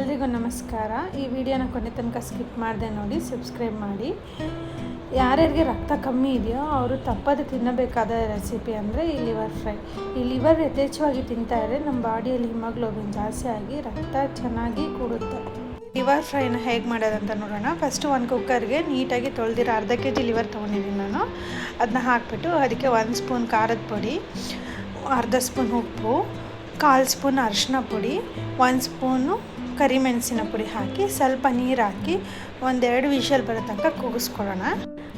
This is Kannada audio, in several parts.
ಎಲ್ರಿಗೂ ನಮಸ್ಕಾರ. ಈ ವಿಡಿಯೋನ ಕೊನೆ ತನಕ ಸ್ಕಿಪ್ ಮಾಡಿದೆ ನೋಡಿ, ಸಬ್ಸ್ಕ್ರೈಬ್ ಮಾಡಿ. ಯಾರ್ಯಾರಿಗೆ ರಕ್ತ ಕಮ್ಮಿ ಇದೆಯೋ ಅವರು ತಪ್ಪದೆ ತಿನ್ನಬೇಕಾದ ರೆಸಿಪಿ ಅಂದರೆ ಈ ಲಿವರ್ ಫ್ರೈ. ಈ ಲಿವರ್ ಯಥೇಚ್ಛವಾಗಿ ತಿಂತಾ ಇದ್ರೆ ನಮ್ಮ ಬಾಡಿಯಲ್ಲಿ ಹಿಮೋಗ್ಲೋಬಿನ್ ಜಾಸ್ತಿ ಆಗಿ ರಕ್ತ ಚೆನ್ನಾಗಿ ಕೂಡುತ್ತೆ. ಲಿವರ್ ಫ್ರೈನ ಹೇಗೆ ಮಾಡೋದಂತ ನೋಡೋಣ. ಫಸ್ಟು ಒಂದು ಕುಕ್ಕರ್ಗೆ ನೀಟಾಗಿ ತೊಳೆದಿರೋ ಅರ್ಧ ಕೆ ಜಿ ಲಿವರ್ ತೊಗೊಂಡಿದ್ದೀನಿ ನಾನು. ಅದನ್ನ ಹಾಕ್ಬಿಟ್ಟು ಅದಕ್ಕೆ ಒಂದು ಸ್ಪೂನ್ ಖಾರದ ಪುಡಿ, ಅರ್ಧ ಸ್ಪೂನ್ ಉಪ್ಪು, ಕಾಲು ಸ್ಪೂನ್ ಅರಿಶಿನ ಪುಡಿ, ಒಂದು ಸ್ಪೂನು ಕರಿಮೆಣಸಿನ ಪುಡಿ ಹಾಕಿ ಸ್ವಲ್ಪ ನೀರು ಹಾಕಿ ಒಂದೆರಡು ವಿಷಲ್ ಬರೋ ತನಕ ಕೂಗಿಸ್ಕೊಳ್ಳೋಣ.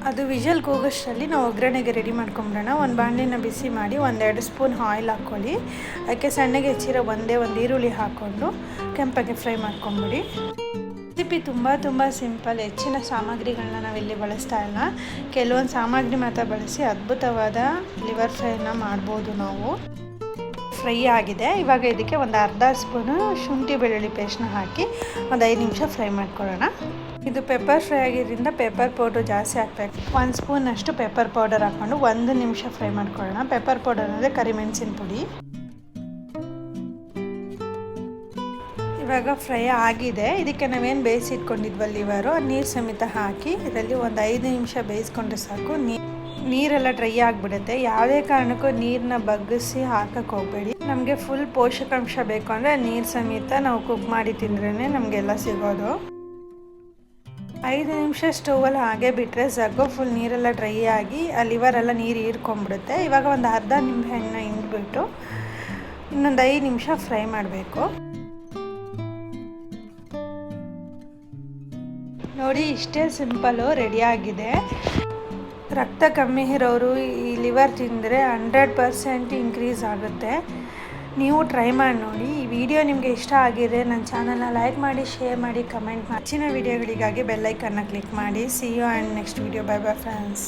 ಅದು ವಿಷಲ್ ಕೂಗೋಷ್ಟರಲ್ಲಿ ನಾವು ಒಗ್ಗರಣೆಗೆ ರೆಡಿ ಮಾಡ್ಕೊಂಬಿಡೋಣ. ಒಂದು ಬಾಣಲಿನ ಬಿಸಿ ಮಾಡಿ ಒಂದೆರಡು ಸ್ಪೂನ್ ಆಯಿಲ್ ಹಾಕ್ಕೊಳ್ಳಿ. ಅದಕ್ಕೆ ಸಣ್ಣಗೆ ಹೆಚ್ಚಿರೋ ಒಂದೇ ಒಂದು ಈರುಳ್ಳಿ ಹಾಕ್ಕೊಂಡು ಕೆಂಪಗೆ ಫ್ರೈ ಮಾಡ್ಕೊಂಬಿಡಿ. ರೆಸಿಪಿ ತುಂಬ ತುಂಬ ಸಿಂಪಲ್. ಹೆಚ್ಚಿನ ಸಾಮಗ್ರಿಗಳನ್ನ ನಾವಿಲ್ಲಿ ಬಳಸ್ತಾ ಇಲ್ಲ. ಕೆಲವೊಂದು ಸಾಮಗ್ರಿ ಮಾತ್ರ ಬಳಸಿ ಅದ್ಭುತವಾದ ಲಿವರ್ ಫ್ರೈನ ಮಾಡ್ಬೋದು ನಾವು. ಫ್ರೈ ಆಗಿದೆ. ಇವಾಗ ಇದಕ್ಕೆ ಒಂದು ಅರ್ಧ ಸ್ಪೂನು ಶುಂಠಿ ಬೆಳ್ಳುಳ್ಳಿ ಪೇಸ್ಟ್ನ ಹಾಕಿ ಒಂದು ಐದು ನಿಮಿಷ ಫ್ರೈ ಮಾಡ್ಕೊಳ್ಳೋಣ. ಇದು ಪೆಪ್ಪರ್ ಫ್ರೈ ಆಗಿದ್ದರಿಂದ ಪೆಪ್ಪರ್ ಪೌಡ್ರ್ ಜಾಸ್ತಿ ಹಾಕ್ಬೇಕು. ಒಂದು ಸ್ಪೂನಷ್ಟು ಪೆಪ್ಪರ್ ಪೌಡರ್ ಹಾಕ್ಕೊಂಡು ಒಂದು ನಿಮಿಷ ಫ್ರೈ ಮಾಡ್ಕೊಳ್ಳೋಣ. ಪೆಪ್ಪರ್ ಪೌಡರ್ ಅಂದರೆ ಕರಿಮೆಣಸಿನ ಪುಡಿ. ಇವಾಗ ಫ್ರೈ ಆಗಿದೆ. ಇದಕ್ಕೆ ನಾವೇನು ಬೇಯಿಸಿಟ್ಕೊಂಡಿದ್ವಲ್ಲ ಇವರು ನೀರು ಸಮೇತ ಹಾಕಿ ಇದರಲ್ಲಿ ಒಂದು ಐದು ನಿಮಿಷ ಬೇಯಿಸ್ಕೊಂಡ್ರೆ ಸಾಕು. ನೀರೆಲ್ಲ ಡ್ರೈ ಆಗಿಬಿಡುತ್ತೆ. ಯಾವುದೇ ಕಾರಣಕ್ಕೂ ನೀರನ್ನ ಬಗ್ಗಿಸಿ ಹಾಕಕ್ಕೆ ಹೋಗಬೇಡಿ. ನಮಗೆ ಫುಲ್ ಪೋಷಕಾಂಶ ಬೇಕು ಅಂದರೆ ನೀರು ಸಮೇತ ನಾವು ಕುಕ್ ಮಾಡಿ ತಿಂದ್ರೇ ನಮಗೆಲ್ಲ ಸಿಗೋದು. ಐದು ನಿಮಿಷ ಸ್ಟೌವಲ್ಲಿ ಹಾಗೆ ಬಿಟ್ಟರೆ ಸಾಕು ಫುಲ್ ನೀರೆಲ್ಲ ಡ್ರೈ ಆಗಿ ಆ ಲಿವರೆಲ್ಲ ನೀರು ಹೀರ್ಕೊಂಡ್ಬಿಡುತ್ತೆ. ಇವಾಗ ಒಂದು ಅರ್ಧ ನಿಂಬೆ ಹಣ್ಣು ಹಿಂಡ್ಬಿಟ್ಟು ಇನ್ನೊಂದು ಐದು ನಿಮಿಷ ಫ್ರೈ ಮಾಡಬೇಕು. ನೋಡಿ, ಇಷ್ಟೇ ಸಿಂಪಲ್ಲು ರೆಡಿಯಾಗಿದೆ ರಕ್ತ ಕಮ್ಮಿ ಇರೋರು ಈ ಲಿವರ್ ತಿಂದರೆ ಹಂಡ್ರೆಡ್ ಪರ್ಸೆಂಟ್ ಇನ್ಕ್ರೀಸ್ ಆಗುತ್ತೆ. ನೀವು ಟ್ರೈ ಮಾಡಿ ನೋಡಿ. ಈ ವಿಡಿಯೋ ನಿಮಗೆ ಇಷ್ಟ ಆಗಿದೆ, ನನ್ನ ಚಾನಲ್ನ ಲೈಕ್ ಮಾಡಿ ಶೇರ್ ಮಾಡಿ ಕಮೆಂಟ್ ಮಾಡಿ. ಹೆಚ್ಚಿನ ವಿಡಿಯೋಗಳಿಗಾಗಿ ಬೆಲ್ಲೈಕನ್ನ ಕ್ಲಿಕ್ ಮಾಡಿ. See you and next video bye bye friends